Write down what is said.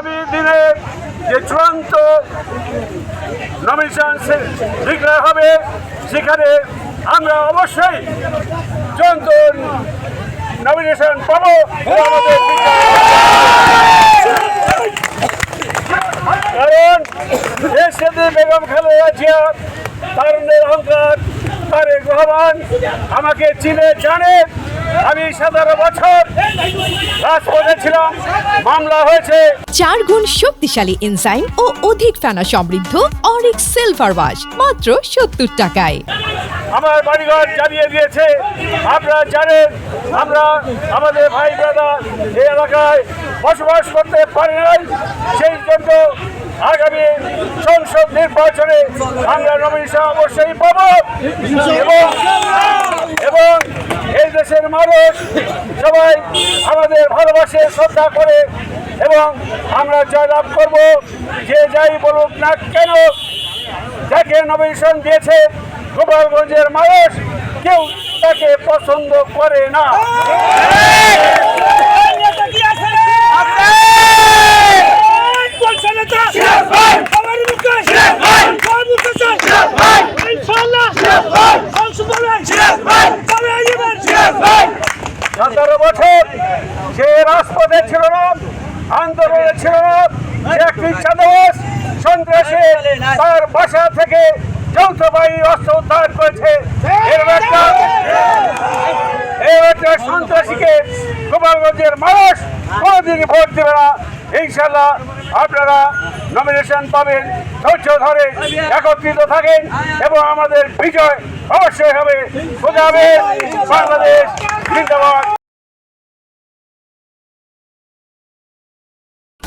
আগামী দিনে যে চূড়ান্ত নমিনেশন ডিক্লেয়ার হবে, সেখানে আমরা অবশ্যই চূড়ান্ত নমিনেশন পাবো। কারণ দেশনেত্রী বেগম খালেদা জিয়া তারুণ্যের অহংকার তারেক রহমান আমাকে চিনে জানে। আমি সতেরো বছর রাজপথে ছিলাম মামলা হয়েছে। চার গুণ শক্তিশালী এনজাইম ও অধিক ফেনা সমৃদ্ধ অরিক সিলভার ওয়াশ মাত্র সত্তর টাকায়। আমার বাড়িঘর জানিয়ে দিয়েছে আপনারা জানেন আমরা আমাদের ভাই দাদা এই এলাকায় বসবাস করতে পারি নাই। সেই জন্য আগামী সংসদ নির্বাচনে আমরা নমিনেশন অবশ্যই পাব। এবং এবং এই দেশের মানুষ সবাই আমাদের ভালোবাসে, শ্রদ্ধা করে, এবং আমরা জয়লাভ করব। যে যাই বলুক না কেন, যাকে নমিনেশন দিয়েছে গোপালগঞ্জের মানুষ, কেউ তাকে পছন্দ করে না। সে রাজপথে ছিল না, আন্দোলনে ছিল না একটি চাঁদাবাস সন্ত্রাসী তার বাসা থেকে যৌথ বাহিনী অস্ত্র উদ্ধার করেছে। এর একটা এই একটা সন্ত্রাসীকে গোপালগঞ্জের মানুষ কোনোদিন ভোট দেবে না। ইনশাল্লাহ আপনারা নমিনেশন পাবেন, ধৈর্য ধরে একত্রিত থাকেন এবং আমাদের বিজয় অবশ্যই হবে। হবে বাংলাদেশ জিন্দাবাদ।